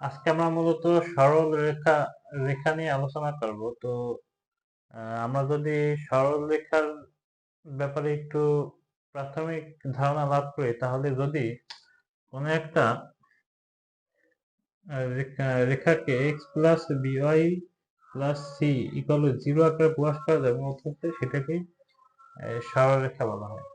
আজকে আমরা মূলত সরল রেখা রেখা নিয়ে আলোচনা করব। তো আমরা যদি সরল রেখার ব্যাপারে একটু প্রাথমিক ধারণা লাভ করি তাহলে যদি কোনো একটা রেখা- রেখাকে x plus b y plus c equal zero আকারে প্রকাশ করা যায় এবং অর্থাৎ সেটাকেই আহ, সরল রেখা বলা হয়।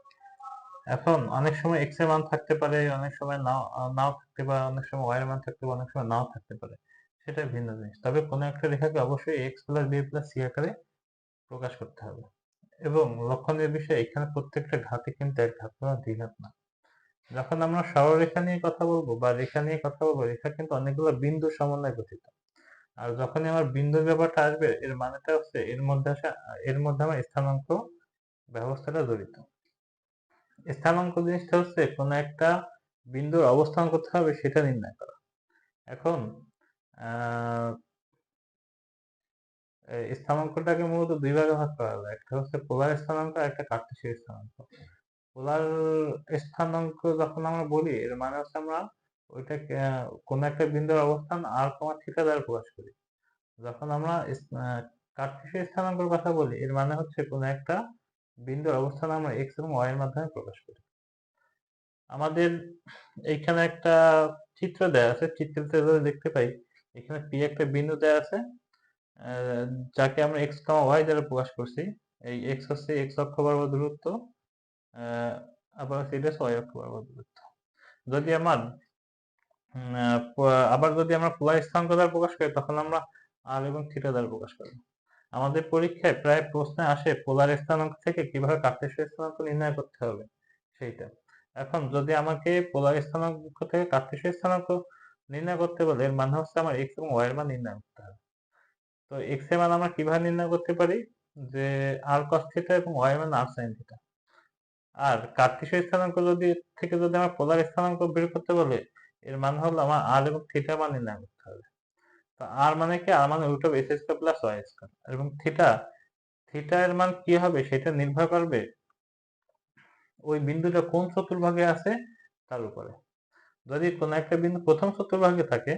এখন অনেক সময় এক্সের মান থাকতে পারে, অনেক সময় নাও নাও থাকতে পারে, অনেক সময় ওয়াই এর মান থাকতে পারে, অনেক সময় নাও থাকতে পারে। সেটা ভিন্ন জিনিস। তবে কোনো একটা রেখাকে অবশ্যই x plus b plus c আকারে প্রকাশ করতে হবে। এবং লক্ষণের বিষয় এখানে প্রত্যেকটা ঘাতে কিন্তু এক ঘাত কোনো দুই ঘাত না। যখন আমরা সরলরেখা নিয়ে কথা বলব বা রেখা নিয়ে কথা বলব, রেখা কিন্তু অনেকগুলো বিন্দু সমন্বয়ে গঠিত। আর যখনই আমার বিন্দুর ব্যাপারটা আসবে, এর মানেটা হচ্ছে এর মধ্যে আসা, এর মধ্যে আমার স্থানাঙ্ক ব্যবস্থাটা জড়িত। স্থানাঙ্ক জিনিসটা হচ্ছে কোনো একটা বিন্দুর অবস্থান করতে হবে সেটা নির্ণয় করা। এখন স্থানাঙ্কটাকে মূলত দুই ভাগে ভাগ করা যায়। একটা হচ্ছে পোলার স্থানাঙ্ক আর একটা কার্টেসীয় স্থানাঙ্ক। পোলার স্থানাঙ্ক যখন আমরা বলি এর মানে হচ্ছে আমরা ওইটাকে আহ, কোনো একটা বিন্দুর অবস্থান আর কমা থিটা দ্বারা প্রকাশ করি। যখন আমরা কার্টেসীয় স্থানাঙ্কের কথা বলি এর মানে হচ্ছে কোনো একটা বিন্দুর অবস্থান আমরা এক্স এবং ওয়াই এর মাধ্যমে প্রকাশ করি। আমাদের এইখানে একটা চিত্র দেয়া আছে চিত্রতে দেখতে পাই, এখানে পি একটা বিন্দু দেয়া আছে যাকে আমরা এক্স কমা ওয়াই দ্বারা প্রকাশ করছি। এই এক্স হচ্ছে এক্স অক্ষ বরাবর দূরত্ব আবার এটা ওয়াই অক্ষ বরাবর দূরত্ব। যদি আমার আবার যদি আমরা পোলার স্থানাঙ্ক দ্বারা প্রকাশ করি, তখন আমরা আর এবং থিটা দ্বারা প্রকাশ করব। আমাদের পরীক্ষায় প্রায় প্রশ্নে আসে পোলার স্থানাঙ্ক থেকে কীভাবে কার্টেসীয় স্থানাঙ্ক নির্ণয় করতে হবে, সেইটা। এখন যদি আমাকে পোলার স্থানাঙ্ক থেকে কার্টেসীয় স্থানাঙ্ক নির্ণয় করতে বলে, এর মানে হচ্ছে আমার এক্স এবং ওয়াই এর মান নির্ণয় করতে হবে। তো এক্সের মান আমরা কীভাবে নির্ণয় করতে পারি? যে আর কস থিটা এবং ওয়াই এর মান আর সাইন থিটা আর কার্টেসীয় স্থানাঙ্ক যদি, থেকে যদি আমার পোলার স্থানাঙ্ক বের করতে বলে, এর মান হলো আমার আর এবং থিটা মান নির্ণয় করতে হবে। আর মানে কি? আর মানে root of s square plus y square এবং থিটা থিটা এর মান কি হবে? সেটা নির্ভর করবে ওই বিন্দুটা কোন চতুর্ভাগে আছে তার উপরে। যদি কোনো একটা বিন্দু প্রথম চতুর্ভাগে থাকে,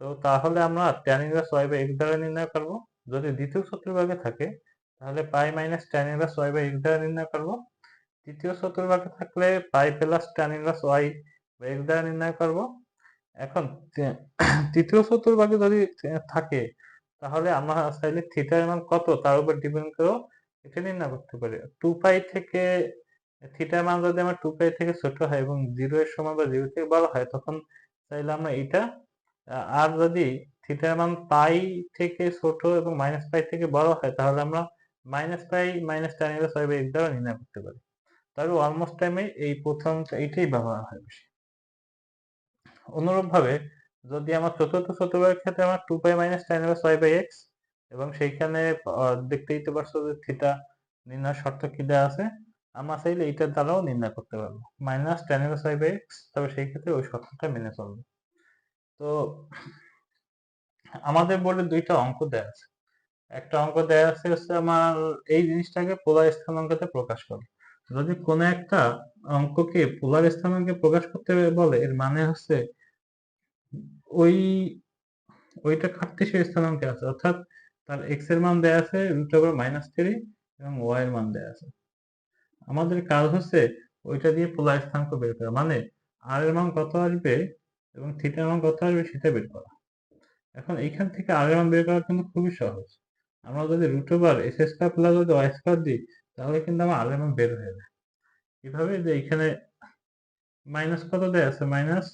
তো তাহলে আমরা tan inverse y by x দ্বারা নির্ণয় করব। যদি দ্বিতীয় চতুর্ভাগে থাকে, তাহলে pi minus tan inverse y by x দ্বারা নির্ণয় করব। তৃতীয় চতুর্ভাগে থাকলে pi plus tan inverse y by x দ্বারা নির্ণয় করব। এখন তৃতীয় চতুর্ভাগে যদি থাকে, তাহলে আমরা চাইলে থিটার মান কত? তার উপর ডিপেন্ড করেও এটা নির্ণয় করতে পারি। টু পাই থেকে থিটার মান যদি আমার টু পাই থেকে ছোট হয় এবং জিরো এর সমান বা জিরো থেকে বড় হয়, তখন চাইলে আমরা এটা আর যদি থিটার মান পাই থেকে ছোট এবং মাইনাস পাই থেকে বড় হয়, তাহলে আমরা minus pi minus tan inverse five এর দ্বারা নির্ণয় করতে পারি। তবে অলমোস্ট টাইমে এই প্রথম এইটাই ব্যবহার হয় বেশি। অনুরূপ ভাবে যদি আমার চতুর্থ চতুর্ভাগের ক্ষেত্রে আমার two pi minus tan inverse five by x এবং সেইখানে আহ, দেখতেই তো পারছ যে থিটা নির্ণয় শর্ত কি দেওয়া আছে? আমরা চাইলে এইটার দ্বারাও নির্ণয় করতে পারব। Minus tan inverse five by x তবে সেই ক্ষেত্রে ওই শর্তটা মেনে চলবে। তো আমাদের বোর্ডে দুইটা অঙ্ক দেওয়া আছে। একটা অঙ্ক দেওয়া আছে হচ্ছে আমার এই জিনিসটাকে পোলার স্থানাঙ্কতে প্রকাশ করে। যদি কোনো একটা অঙ্ককে পোলার স্থানাঙ্কে প্রকাশ করতে বলে, এর মানে হচ্ছে ওই, ওইটা কার্তেশীয় স্থানাঙ্কে আছে। অর্থাৎ তার এক্সের মান দেয়া আছে রুট ওভার মাইনাস থ্রি এবং ওয়াই এর মান দেয়া আছে। আমাদের কাজ হচ্ছে ওইটা দিয়ে পোলার স্থানাঙ্ক বের করা। মানে আর এর মান কত আসবে এবং থিটার মান কত আসবে সেটা বের করা। এখন এইখান থেকে আর এর মান বের করা কিন্তু খুবই সহজ। আমরা যদি root over s square plus যদি ওয়াই স্কয়ার দিই তাহলে কিন্তু আমার এর বের হয়ে যায়। কীভাবে যে এখানে মাইনাস কত দেয়া আছে? মাইনাস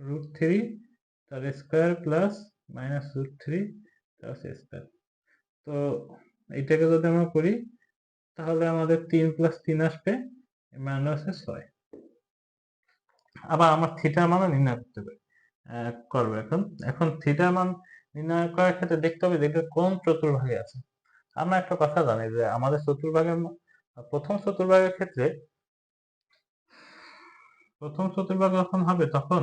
রুট থ্রি তার square plus minus root three তার স্কয়ার তো এইটাকে যদি আমরা করি তাহলে আমাদের তিন প্লাস তিন আসবে মানে হচ্ছে ছয়। আবার আমার থিটার মানও নির্ণয় করতে আহ, করব এখন। এখন থিটার মান নির্ণয় করার ক্ষেত্রে দেখতে হবে এটা কোন চতুর্ভাগে আছে। আমরা একটা কথা জানি যে আমাদের চতুর্ভাগের প্রথম চতুর্ভাগের ক্ষেত্রে প্রথম চতুর্ভাগ যখন হবে তখন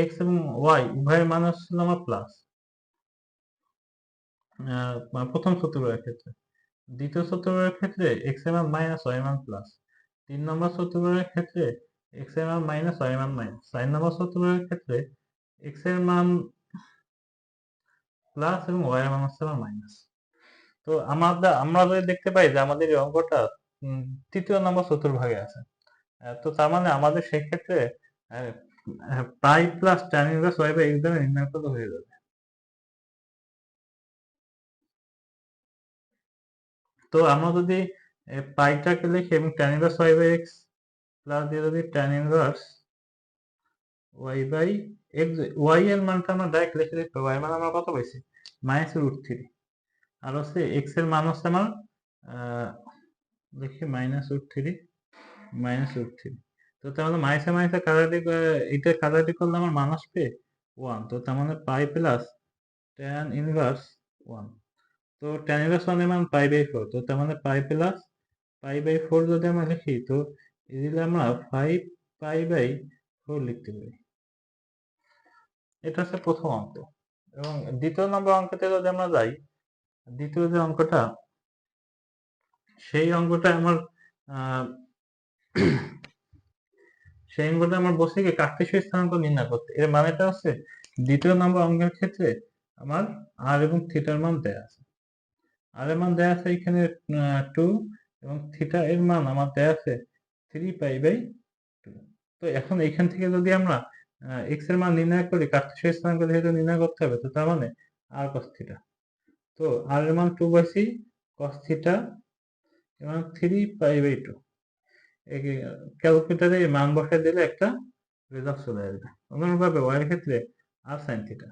এক্স এবং ওয়াই উভয়ের মান হচ্ছিল আমার প্লাস। প্রথম চতুর্ভাগের ক্ষেত্রে। দ্বিতীয় চতুর্ভাগের ক্ষেত্রে এক্সের মান মাইনাস ওয়াই মান প্লাস তিন নম্বর চতুর্ভাগের ক্ষেত্রে এক্সের মান মাইনাস ওয়াই মান মাইনাস চার নম্বর চতুর্ভাগের ক্ষেত্রে এক্সের মান প্লাস এবং ওয়াই এর মান হচ্ছে আমার মাইনাস তো আমাদের আমরা যদি দেখতে পাই যে আমাদের এই অঙ্কটা তৃতীয় নম্বর চতুর্ভাগে আছে। তো তার মানে আমাদের সেই ক্ষেত্রে pi plus tan inverse y by x নির্ণয় করতে হয়ে যাবে। তো আমরা যদি পাইটাকে লিখি এবং tan inverse y by x plus দিয়ে যদি tan inverse y by x y এর মানটা আমরা ডাইরেক্ট লিখে দিতে ওয়াই মান আমরা কত পাইছি? মাইনাস রুট থ্রি আর হচ্ছে এক্সের মান হচ্ছে আমার দেখি minus root three minus root three তো মানে মাইনাসে কাটাকাটি করে- এটা কাটাকাটি করলে আমার মান আসবে ওয়ান তো তার মানে pi plus tan inverse one তো ট্যান ইনভার্স ওয়ানের মান পাই বাই ফোর তো তার মানে pi plus pi by four যদি আমরা লিখি, তো এদিকে আমরা ফাইভ পাই বাই ফোর লিখতে পারি। এটা হচ্ছে প্রথম অঙ্ক। এবং দ্বিতীয় নম্বর অঙ্কতে যদি আমরা যাই দ্বিতীয় যে অঙ্কটা, সেই অঙ্কটা আমার সেই অঙ্কটা আমার বসে গিয়ে কার্তেশীয় স্থানাঙ্ক নির্ণয় করতে। এর মানেটা হচ্ছে দ্বিতীয় নম্বর অঙ্কের ক্ষেত্রে আমার আর এবং থিটার মান দেয়া আছে। আর এর মান দেয়া আছে এখানে টু এবং থিটা এর মান আমার দেয়া আছে থ্রি পাই বাই টু তো এখন এইখান থেকে যদি আমরা এক্সের মান নির্ণয় করি কার্তেশীয় স্থানাঙ্ক যেহেতু নির্ণয় করতে হবে, তো তার মানে আর কস থিটা তো আর এর মান two by c cos theta এবং থ্রি পাই বাই টু ক্যালকুলেটারে মান বসায় দিলে একটা রেজাল্ট চলে আসবে। অনুরূপভাবে ওয়াই এর ক্ষেত্রে আর সাইন থিটা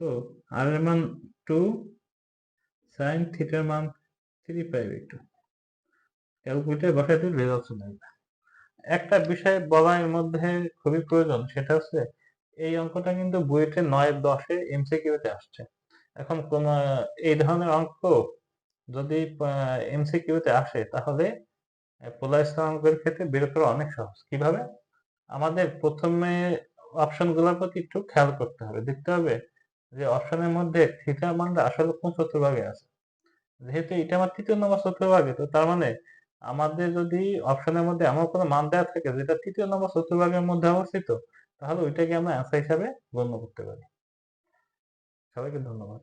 তো আর এর মান টু সাইন থিটার মান থ্রি পাই বাই টু ক্যালকুলেটারে বসায় দিলে রেজাল্ট চলে আসবে। একটা বিষয় বলা এর মধ্যে খুবই প্রয়োজন, সেটা হচ্ছে এই অঙ্কটা কিন্তু বুয়েটে নয় দশে এমসিকিউতে আসছে। এখন কোন, এই ধরনের অঙ্ক যদি এমসিকিউতে আসে, তাহলে পোলার স্থানাঙ্কের ক্ষেত্রে বের করা অনেক সহজ। কীভাবে? আমাদের প্রথমে অপশনগুলোর প্রতি একটু খেয়াল করতে হবে। দেখতে হবে যে অপশনের মধ্যে থিটা মানটা আসলে কোন চতুর্ভাগে আছে। যেহেতু এটা আমার তৃতীয় নম্বর চতুর্ভাগে, তো তার মানে আমাদের যদি অপশনের মধ্যে এমন কোনো মান দেওয়া থাকে যেটা তৃতীয় নম্বর চতুর্ভাগের মধ্যে অবস্থিত, তাহলে ওইটাকে আমরা অ্যান্সার হিসাবে গণ্য করতে পারি। সবাইকে ধন্যবাদ।